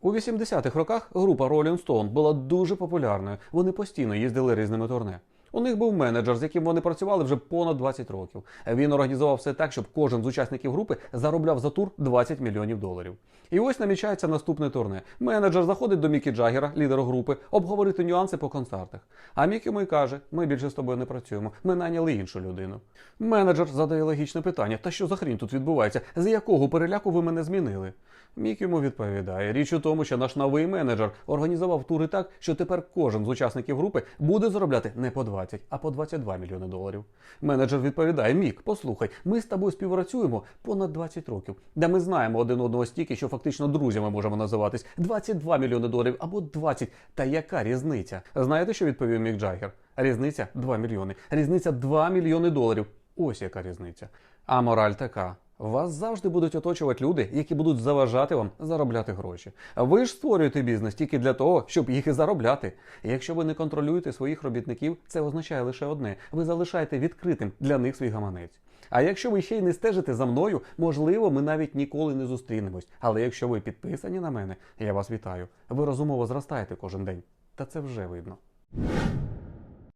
У 80-х роках група Rolling Stone була дуже популярною. Вони постійно їздили різними турне. У них був менеджер, з яким вони працювали вже понад 20 років. Він організував все так, щоб кожен з учасників групи заробляв за тур 20 мільйонів доларів. І ось намічається наступне турне. Менеджер заходить до Мікі Джаггера, лідера групи, обговорити нюанси по концертах. А Мік йому й каже: ми більше з тобою не працюємо, ми наняли іншу людину. Менеджер задає логічне питання: та що за хрінь тут відбувається? З якого переляку ви мене змінили? Мік йому відповідає: річ у тому, що наш новий менеджер організував тури так, що тепер кожен з учасників групи буде заробляти не по 20, а по 22 мільйони доларів. Менеджер відповідає: Мік, послухай, ми з тобою співпрацюємо понад 20 років, де ми знаємо один одного стільки, що фактично друзями можемо називатись 22 мільйони доларів або 20. Та яка різниця? Знаєте, що відповів Мік Джаггер? Різниця 2 мільйони. Різниця 2 мільйони доларів. Ось яка різниця. А мораль така. Вас завжди будуть оточувати люди, які будуть заважати вам заробляти гроші. Ви ж створюєте бізнес тільки для того, щоб їх і заробляти. І якщо ви не контролюєте своїх робітників, це означає лише одне: ви залишаєте відкритим для них свій гаманець. А якщо ви ще й не стежите за мною, можливо, ми навіть ніколи не зустрінемось. Але якщо ви підписані на мене, я вас вітаю. Ви розумово зростаєте кожен день. Та це вже видно.